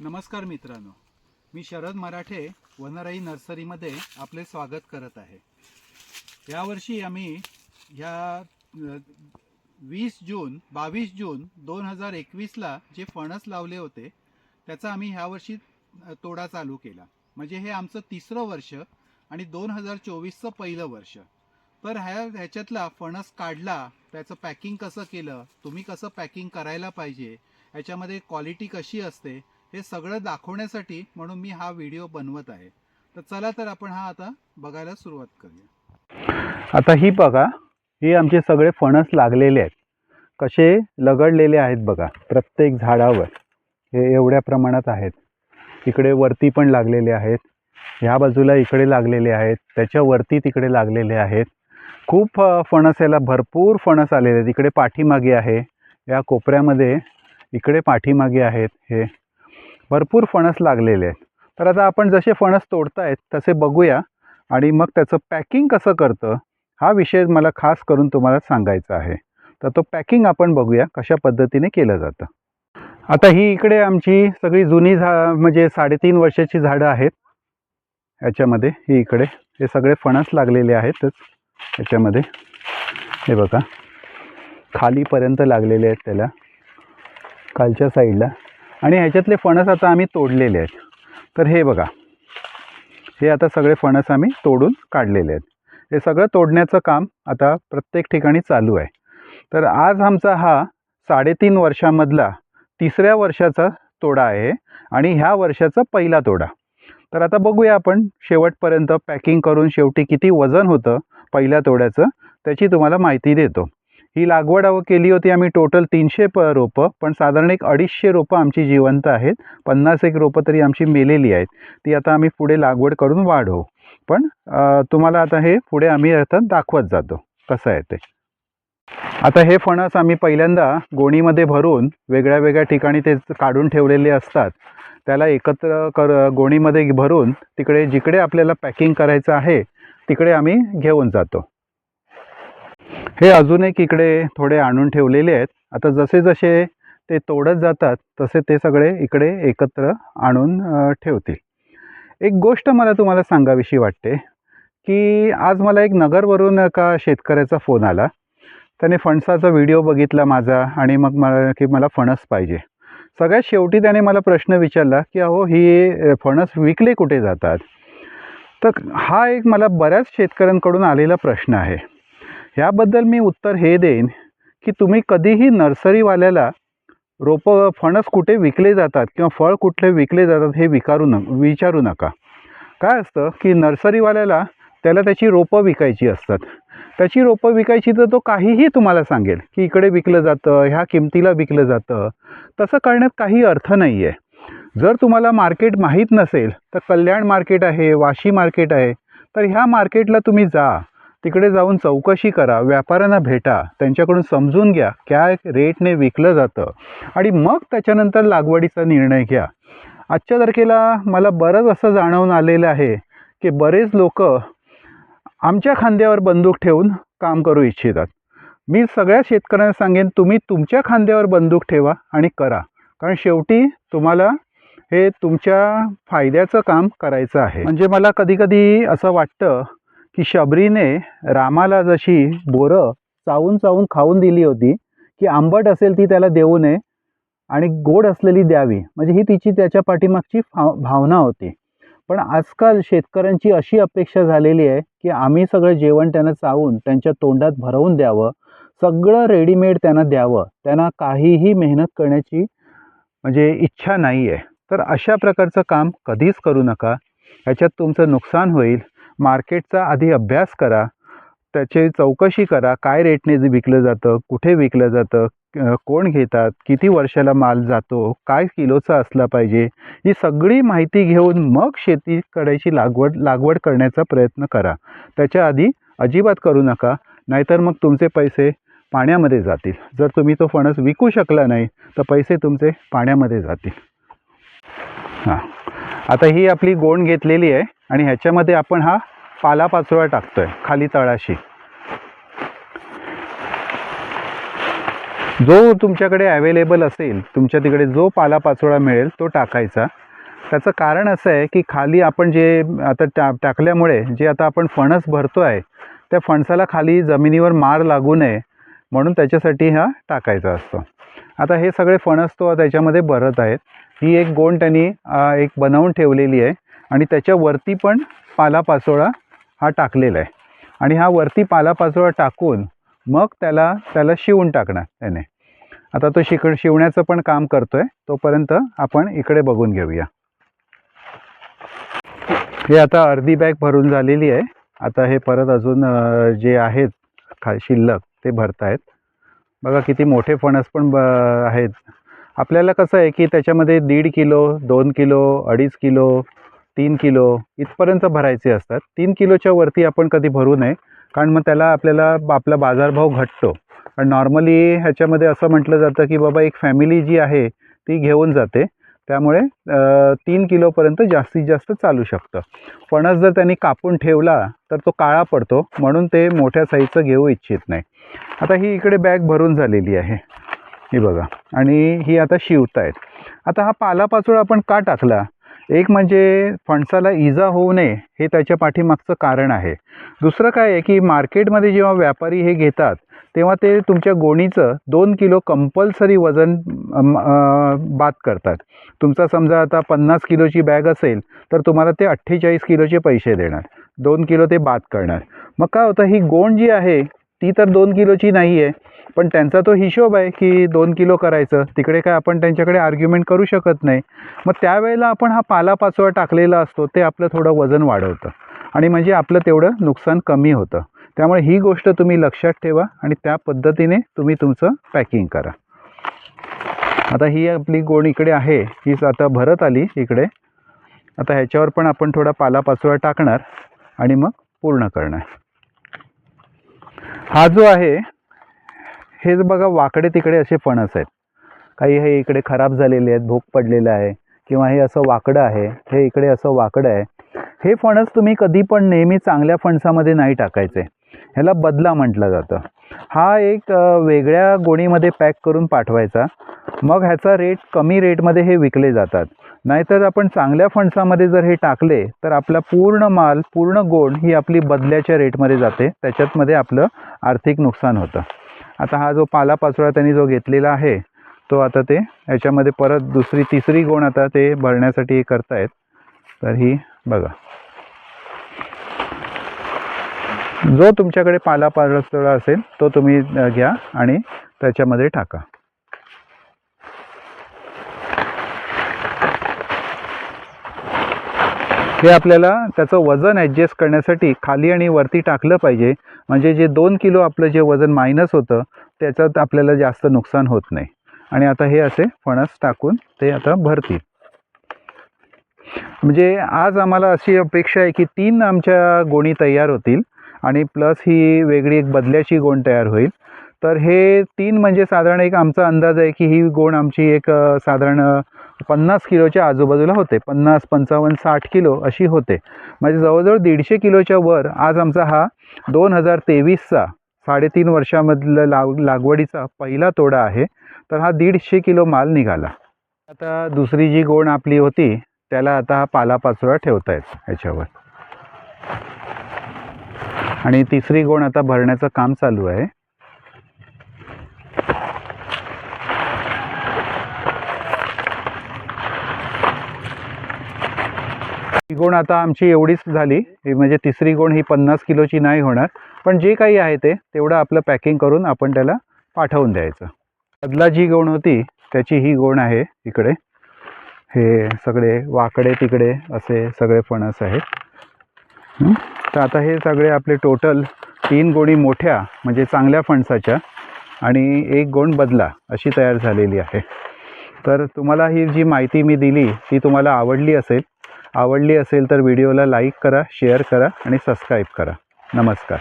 नमस्कार मित्रांनो. मी शरद मराठे वनराई नर्सरीमध्ये आपले स्वागत करत आहे. यावर्षी आम्ही ह्या वीस जून बावीस जून दोन हजार एकवीसला जे फणस लावले होते त्याचा आम्ही ह्यावर्षी तोडा चालू केला. म्हणजे हे आमचं तिसरं वर्ष आणि दोन हजार चोवीसचं पहिलं वर्ष. तर ह्या ह्याच्यातला फणस काढला त्याचं पॅकिंग कसं केलं तुम्ही कसं पॅकिंग करायला पाहिजे ह्याच्यामध्ये क्वालिटी कशी असते हे सगळं दाखवण्यासाठी म्हणून मी हा व्हिडिओ बनवत आहे. तर चला तर आपण हा आता बघायला सुरुवात करूया. आता ही बघा हे आमचे सगळे फणस लागलेले आहेत. कसे लगडलेले आहेत बघा प्रत्येक झाडावर. हे एवढ्या प्रमाणात आहेत. इकडे वरती पण लागलेले आहेत. ह्या बाजूला इकडे लागलेले आहेत. त्याच्यावरती तिकडे लागलेले आहेत. खूप फणस याला भरपूर फणस आलेले आहेत. इकडे पाठीमागे आहे. या कोपऱ्यामध्ये इकडे पाठीमागे आहेत हे. भरपूर फणस लागलेले आहेत. तर आता आपण जसे फणस तोडतायत तसे बघूया. आणि मग त्याचं पॅकिंग कसं करतं हा विषय मला खास करून तुम्हाला सांगायचा आहे. तर तो पॅकिंग आपण बघूया कशा पद्धतीने केलं जातं. आता ही इकडे आमची सगळी जुनी झा म्हणजे साडेतीन वर्षाची झाडं आहेत. याच्यामध्ये ही इकडे हे सगळे फणस लागलेले आहेतच. याच्यामध्ये हे बघा. खालीपर्यंत लागलेले आहेत त्याला. खालच्या साईडला आणि ह्याच्यातले फणस आता आम्ही तोडलेले आहेत. तर हे बघा. हे आता सगळे फणस आम्ही तोडून काढलेले आहेत. हे सगळं तोडण्याचं काम आता प्रत्येक ठिकाणी चालू आहे. तर आज आमचा हा साडेतीन वर्षामधला तिसऱ्या वर्षाचा तोडा आहे आणि ह्या वर्षाचा पहिला तोडा. तर आता बघूया आपण शेवटपर्यंत पॅकिंग करून शेवटी किती वजन होतं पहिल्या तोड्याचं त्याची तुम्हाला माहिती देतो. ही लागवड केली होती आम्ही टोटल तीनशे प रोपं पण साधारण एक अडीचशे रोपं आमची जिवंत आहेत. पन्नास एक रोपं तरी आमची मेलेली आहेत. ती आता आम्ही पुढे लागवड करून वाढवू. पण तुम्हाला आता हे पुढे आम्ही आता दाखवत जातो. कसं आहे ते. आता हे फणस आम्ही पहिल्यांदा गोणीमध्ये भरून वेगळ्या वेगळ्या ठिकाणी ते काढून ठेवलेले असतात. त्याला एकत्र कर गोणीमध्ये भरून तिकडे जिकडे आपल्याला पॅकिंग करायचं आहे तिकडे आम्ही घेऊन जातो. हे अजून एक इकडे थोडे आणून ठेवलेले आहेत. आता जसे जसे ते तोडत जातात तसे ते सगळे इकडे एकत्र आणून ठेवतील. एक गोष्ट मला तुम्हाला सांगावीशी वाटते की आज मला एक नगरवरून एका शेतकऱ्याचा फोन आला. त्याने फणसाचा व्हिडिओ बघितला माझा आणि मग मला की मला फणस पाहिजे. सगळ्यात शेवटी त्याने मला प्रश्न विचारला की अहो ही फणस विकले कुठे जातात? तर हा एक मला बऱ्याच शेतकऱ्यांकडून आलेला प्रश्न आहे. ह्याबद्दल मी उत्तर हे देईन की तुम्ही कधीही नर्सरीवाल्याला रोपं फणस कुठे विकले जातात किंवा फळ कुठले विकले जातात हे विकारू न विचारू नका. काय असतं की नर्सरीवाल्याला त्याला त्याची रोपं विकायची असतात. त्याची रोपं विकायची तर तो काहीही तुम्हाला सांगेल की इकडे विकलं जातं ह्या किमतीला विकलं जातं. तसं करण्यात काही अर्थ नाही आहे जर तुम्हाला मार्केट माहीत नसेल तर कल्याण मार्केट आहे वाशी मार्केट आहे तर ह्या मार्केटला तुम्ही जा. तिकडे जाऊन चौकशी करा व्यापाऱ्यांना भेटा त्यांच्याकडून समजून घ्या काय रेटने विकलं जातं आणि मग त्याच्यानंतर लागवडीचा निर्णय घ्या. आजच्या तारखेला मला बरंच असं जाणवून आलेलं आहे की बरेच लोक आमच्या खांद्यावर बंदूक ठेवून काम करू इच्छितात. मी सगळ्या शेतकऱ्यांना सांगेन तुम्ही तुमच्या खांद्यावर बंदूक ठेवा आणि करा. कारण शेवटी तुम्हाला हे तुमच्या फायद्याचं काम करायचं आहे. म्हणजे मला कधीकधी असं वाटतं की शबरीने रामाला जशी बोरं चावून चावून खाऊन दिली होती की आंबट असेल ती त्याला देऊ नये आणि गोड असलेली द्यावी. म्हणजे ही तिची त्याच्या पाठीमागची फा भावना होती. पण आजकाल शेतकऱ्यांची अशी अपेक्षा झालेली आहे की आम्ही सगळं जेवण त्यांना चावून त्यांच्या तोंडात भरवून द्यावं सगळं रेडीमेड त्यांना द्यावं त्यांना काहीही मेहनत करण्याची म्हणजे इच्छा नाही आहे तर अशा प्रकारचं काम कधीच करू नका. ह्याच्यात तुमचं नुकसान होईल. मार्केटचा आधी अभ्यास करा त्याची चौकशी करा काय रेटने जे विकलं जातं कुठे विकलं जातं कोण घेतात किती वर्षाला माल जातो काय किलोचा असला पाहिजे ही सगळी माहिती घेऊन मग शेती करायची लागवड लागवड करण्याचा प्रयत्न करा. त्याच्या आधी अजिबात करू नका नाहीतर मग तुमचे पैसे पाण्यामध्ये जातील. जर तुम्ही तो फणस विकू शकला नाही तर पैसे तुमचे पाण्यामध्ये जातील. हां. आता ही आपली गोण घेतलेली आहे. आणि ह्याच्यामध्ये आपण हा पालापाचोळा टाकतोय खाली तळाशी. जो तुमच्याकडे अवेलेबल असेल तुमच्या तिकडे जो पालापाचोळा मिळेल तो टाकायचा. त्याचं कारण असं आहे की खाली आपण जे आता टा टाकल्यामुळे जे आता आपण फणस भरतो आहे त्या फणसाला खाली जमिनीवर मार लागू नये म्हणून त्याच्यासाठी हा टाकायचा असतो. आता हे सगळे फणस तो त्याच्यामध्ये भरत आहेत. ही एक गोण त्यांनी एक बनवून ठेवलेली आहे. आणि त्याच्यावरती पण पालापाचोळा हा टाकलेला आहे. आणि हा वरती पालापाचोळा टाकून मग त्याला त्याला शिवून टाकणार त्याने. आता तो शिक शिवण्याचं पण काम करतो आहे तोपर्यंत आपण इकडे बघून घेऊया. हे आता अर्धी बॅग भरून झालेली आहे. आता हे परत अजून जे आहेत खा शिल्लक ते भरतायत. बघा किती मोठे फणस पण ब आहेत. आपल्याला कसं आहे की त्याच्यामध्ये दीड किलो दोन किलो अडीच किलो तीन किलो इथपर्यंत भरायचे असतात. तीन किलोच्या वरती आपण कधी भरू नये कारण मग त्याला आपल्याला आपला बाजारभाव घटतो. पण नॉर्मली ह्याच्यामध्ये असं म्हटलं जातं की बाबा एक फॅमिली जी आहे ती घेऊन जाते. त्यामुळे तीन किलोपर्यंत जास्तीत जास्त चालू शकतं. फणस जर त्यांनी कापून ठेवला तर तो काळा पडतो. म्हणून ते मोठ्या साईजचं घेऊ इच्छित नाही. आता ही इकडे बॅग भरून झालेली आहे. ही बघा. आणि ही आता शिवतायत. आता हा पालापाचोळा आपण का टाकला? एक म्हणजे फणसाला इजा होऊ नये हे त्याच्या पाठीमागचं कारण आहे. दुसरं काय आहे की मार्केटमध्ये जेव्हा व्यापारी हे घेतात तेव्हा ते तुमच्या गोणीचं दोन किलो कंपल्सरी वजन बाद करतात. तुमचा समजा आता पन्नास किलोची बॅग असेल तर तुम्हाला ते अठ्ठेचाळीस किलोचे पैसे देणार. दोन किलो ते बाद करणार. मग काय होतं ही गोण जी आहे ती तर दोन किलोची नाही आहे पण त्यांचा तो हिशोब आहे की दोन किलो करायचं. तिकडे काय आपण त्यांच्याकडे आर्ग्युमेंट करू शकत नाही. मग त्यावेळेला आपण हा पालापाचोळा टाकलेला असतो ते आपलं थोडं वजन वाढवतं. आणि म्हणजे आपलं तेवढं नुकसान कमी होतं. त्यामुळे ही गोष्ट तुम्ही लक्षात ठेवा आणि त्या पद्धतीने तुम्ही तुमचं पॅकिंग करा. आता ही आपली गोण इकडे आहे ही आता भरत आली इकडे. आता ह्याच्यावर पण आपण थोडा पालापाचोळा टाकणार आणि मग पूर्ण करणार. हा जो आहे हेच बघा वाकडे तिकडे असे फणस आहेत. काही हे इकडे खराब झालेले आहेत भूक पडलेलं आहे किंवा हे असं वाकडं आहे हे इकडे असं वाकडं आहे. हे फणस तुम्ही कधी पण नेहमी चांगल्या फणसामध्ये नाही टाकायचे. ह्याला बदला म्हटलं जातं. हा एक वेगळ्या गोणीमध्ये पॅक करून पाठवायचा. मग ह्याचा रेट कमी रेटमध्ये हे विकले जातात. नाहीतर आपण चांगल्या फणसामध्ये जर हे टाकले तर आपला पूर्ण माल पूर्ण गोण ही आपली बदल्याच्या रेटमध्ये जाते. त्याच्यातमध्ये आपलं आर्थिक नुकसान होतं. आता हा जो पालापाचोळा त्यांनी जो घेतलेला आहे तो आता ते याच्यामध्ये परत दुसरी तिसरी गोण आता ते भरण्यासाठी करत करतायत. तर ही बघा. जो तुमच्याकडे पालापाचोळा असेल तो तुम्ही घ्या आणि त्याच्यामध्ये टाका. हे आपल्याला त्याचं वजन ॲडजस्ट करण्यासाठी खाली आणि वरती टाकलं पाहिजे. म्हणजे जे दोन किलो आपलं जे वजन मायनस होतं त्याच्यात आपल्याला जास्त नुकसान होत नाही. आणि आता हे असे फणस टाकून ते आता भरतील. म्हणजे आज आम्हाला अशी अपेक्षा आहे की तीन आमच्या गोणी तयार होतील आणि प्लस ही वेगळी एक बदल्याची गोण तयार होईल. तर हे तीन म्हणजे साधारण एक आमचा अंदाज आहे की ही गोण आमची एक साधारण पन्नास किलोच्या आजूबाजूला होते. पन्नास पंचावन्न साठ किलो अशी होते. म्हणजे जवळजवळ दीडशे किलोच्या वर आज आमचा हा दोन हजार तेवीसचा साडेतीन वर्षामधलं लाग लागवडीचा पहिला तोडा आहे. तर हा दीडशे किलो माल निघाला. आता दुसरी जी गोण आपली होती त्याला आता हा पालापाचोळा ठेवतायत ह्याच्यावर. आणि तिसरी गोण आता भरण्याचं काम चालू आहे. गोण आता आमची एवढीच झाली. म्हणजे तिसरी गोण ही पन्नास किलोची नाही होणार. पण जे काही आहे ते तेवढं आपलं पॅकिंग करून आपण त्याला पाठवून द्यायचं. बदला जी गोण होती त्याची ही गोण आहे इकडे. हे सगळे वाकडे तिकडे असे सगळे फणस आहेत. तर आता हे सगळे आपले टोटल तीन गोणी मोठ्या म्हणजे चांगल्या फणसाच्या आणि एक गोण बदला अशी तयार झालेली आहे. तर तुम्हाला ही जी माहिती मी दिली ती तुम्हाला आवडली असेल आवडली असेल तर व्हिडिओला लाईक करा शेअर करा आणि सबस्क्राईब करा. नमस्कार.